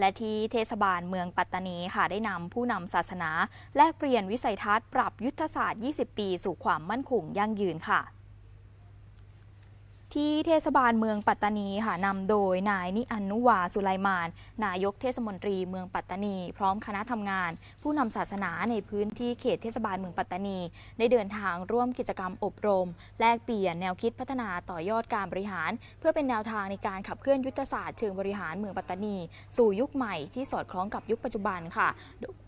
และที่เทศบาลเมืองปัตตานีค่ะได้นำผู้นำศาสนา แลกเปลี่ยนวิสัยทัศน์ปรับยุทธศาสตร์ 20 ปี สู่ความมั่นคงยั่งยืนค่ะ ที่เทศบาลเมืองปัตตานีค่ะนำโดยนายนิอันนุวาสุไลมาน นายกเทศมนตรีเมืองปัตตานี พร้อมคณะทำงาน ผู้นำศาสนาในพื้นที่เขตเทศบาลเมืองปัตตานี ได้เดินทางร่วมกิจกรรมอบรม แลกเปลี่ยนแนวคิดพัฒนาต่อยอดการบริหาร เพื่อเป็นแนวทางในการขับเคลื่อนยุทธศาสตร์เชิงบริหารเมืองปัตตานี สู่ยุคใหม่ที่สอดคล้องกับยุคปัจจุบันค่ะ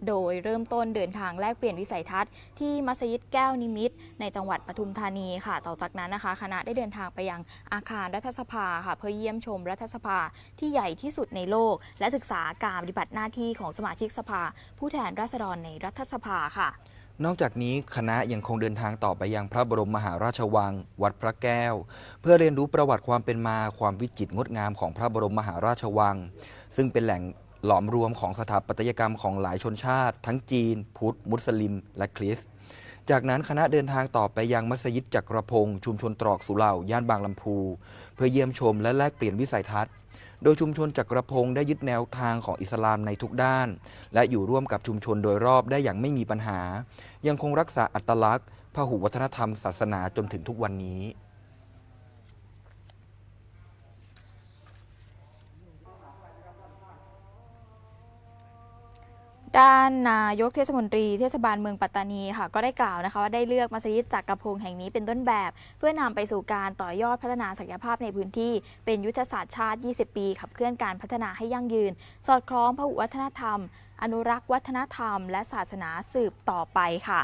โดยเริ่มต้นเดินทางแลกเปลี่ยนวิสัยทัศน์ที่มัสยิดแก้วนิมิตรในจังหวัดปทุมธานีค่ะ ต่อจากนั้นนะคะ คณะได้เดินทางไปยังอาคารรัฐสภาค่ะเพื่อเยี่ยมชมรัฐสภาที่ใหญ่ที่สุดในโลก และศึกษาการปฏิบัติหน้าที่ของสมาชิกสภา ผู้แทนราษฎรในรัฐสภาค่ะ นอกจากนี้คณะยังคงเดินทางต่อไปยังพระบรมมหาราชวัง วัดพระแก้ว เพื่อเรียนรู้ประวัติความเป็นมาความวิจิตรงดงามของพระบรมมหาราชวัง ซึ่งเป็นแหล่งหลอมรวมของสถาปัตยกรรมของหลายชนชาติ ทั้งจีน พุทธ มุสลิม และคริสต์ จากนั้นคณะเดินทางต่อไปยังมัสยิดจักรพงศ์ชุมชนตรอกสุเหร่าย่านบางลำพู เพื่อเยี่ยมชมและแลกเปลี่ยนวิสัยทัศน์ โดยชุมชนจักรพงศ์ได้ยึดแนวทางของอิสลามในทุกด้าน และอยู่ร่วมกับชุมชนโดยรอบได้อย่างไม่มีปัญหา ยังคงรักษาอัตลักษณ์พหุวัฒนธรรมศาสนาจนถึงทุกวันนี้ ด้านนายกเทศมนตรีเทศบาลเมืองปัตตานีค่ะก็ได้กล่าวนะคะว่าได้เลือกมัสยิดจักรพงศ์แห่งนี้เป็นต้นแบบ เพื่อนำไปสู่การต่อยอดพัฒนาศักยภาพในพื้นที่ เป็นยุทธศาสตร์ชาติ 20 ปี ขับเคลื่อนการพัฒนาให้ยั่งยืน สอดคล้องพหุวัฒนธรรม อนุรักษ์วัฒนธรรม และศาสนาสืบต่อไปค่ะ